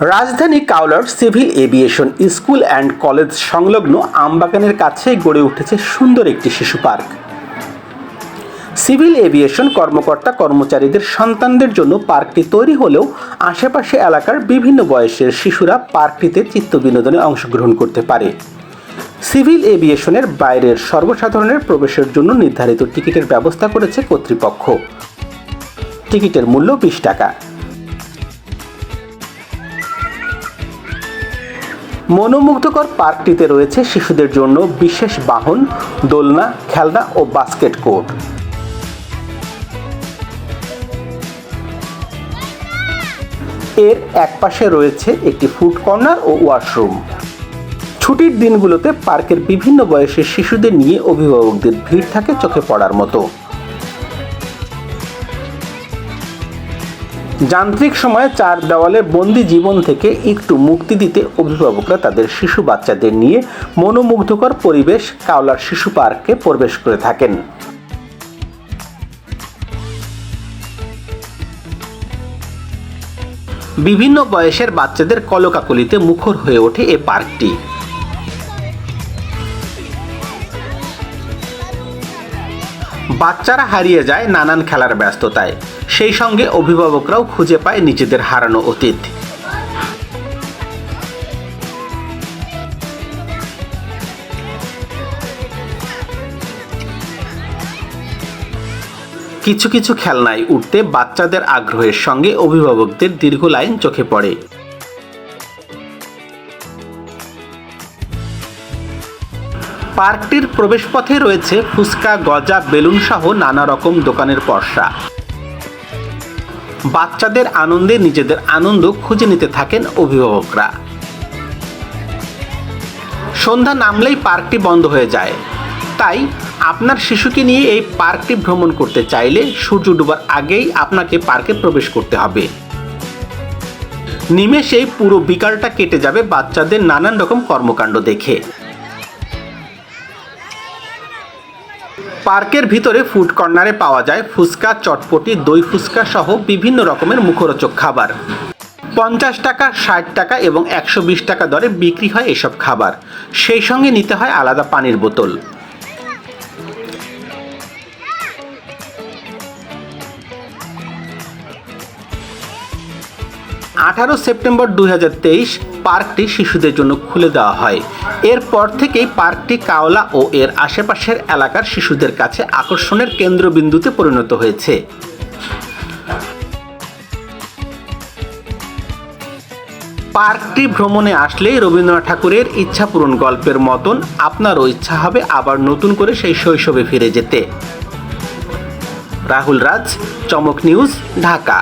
রাজধানী কাউলার civil aviation school and college সংলগ্ন আমবাগানের কাছে গড়ে উঠেছে সুন্দর একটি শিশু পার্ক। সিভিল এভিয়েশন কর্মকর্তা কর্মচারীদের সন্তানদের জন্য পার্কটি তৈরি হলেও আশেপাশে এলাকার বিভিন্ন বয়সের শিশুরা পার্কটিতে চিত্ত বিনোদনে অংশগ্রহণ করতে পারে। সিভিল এভিয়েশনের বাইরের সর্বসাধারণের প্রবেশের জন্য নির্ধারিত টিকিটের ব্যবস্থা করেছে কর্তৃপক্ষ। টিকিটের মূল্য বিশ টাকা। মনোমুগ্ধকর পার্কটিতে রয়েছে শিশুদের জন্য বিশেষ বাহন, দোলনা, খেলনা ও বাস্কেট কোর্ট। এর একপাশে রয়েছে একটি ফুড কর্নার ও ওয়াশরুম। ছুটির দিনগুলোতে পার্কের বিভিন্ন বয়সের শিশুদের নিয়ে অভিভাবকদের ভিড় থাকে চোখে পড়ার মতো। যান্ত্রিক সময়ে চার দেওয়ালে বন্দি জীবন থেকে একটু মুক্তি দিতে অভিভাবকরা তাদের শিশু বাচ্চাদের নিয়ে মনোমুগ্ধকর পরিবেশ কাওলার শিশু পার্কে প্রবেশ করে থাকেন। বিভিন্ন বয়সের বাচ্চাদের কলকাকলিতে মুখর হয়ে ওঠে এ পার্কটি। বাচ্চারা হারিয়ে যায় নানান খেলার ব্যস্ততায়। সেই সঙ্গে অভিভাবকরাও খুঁজে পায় নিজেদের হারানো অতীত। কিছু কিছু খেলনায় উঠতে বাচ্চাদের আগ্রহের সঙ্গে অভিভাবকদের দীর্ঘ লাইন চোখে পড়ে। পার্কটির প্রবেশপথে রয়েছে ফুচকা, গজা, বেলুন সহ নানা রকম দোকানের পসরা বাচ্চাদের আনন্দে নিজেদের আনন্দ খুঁজে নিতে থাকেন অভিভাবকরা। সন্ধ্যা নামলেই পার্কটি বন্ধ হয়ে যায়। তাই আপনার শিশুকে নিয়ে এই পার্কটি ভ্রমণ করতে চাইলে সূর্য ডুবার আগেই আপনাকে পার্কে প্রবেশ করতে হবে। নিমেষেই পুরো বিকালটা কেটে যাবে বাচ্চাদের নানান রকম কর্মকাণ্ড দেখে। পার্কের ভিতরে ফুড কর্নারে পাওয়া যায় ফুচকা, চটপটি, দই ফুচকা সহ বিভিন্ন রকমের মুখরোচক খাবার। পঞ্চাশ টাকা, ষাট টাকা এবং একশো বিশ টাকা দরে বিক্রি হয় এসব খাবার। সেই সঙ্গে নিতে হয় আলাদা পানির বোতল। আঠারো সেপ্টেম্বর দু হাজার তেইশ পার্কটি শিশুদের জন্য খুলে দেওয়া হয়। এরপর থেকেই পার্কটি কাওলা ও এর আশেপাশের এলাকার শিশুদের কাছে আকর্ষণের কেন্দ্রবিন্দুতে পরিণত হয়েছে। পার্কটি ভ্রমণে আসলেই রবীন্দ্রনাথ ঠাকুরের ইচ্ছা পূরণ গল্পের মতন আপনারও ইচ্ছা হবে আবার নতুন করে সেই শৈশবে ফিরে যেতে। রাহুল রাজ, চমক নিউজ, ঢাকা।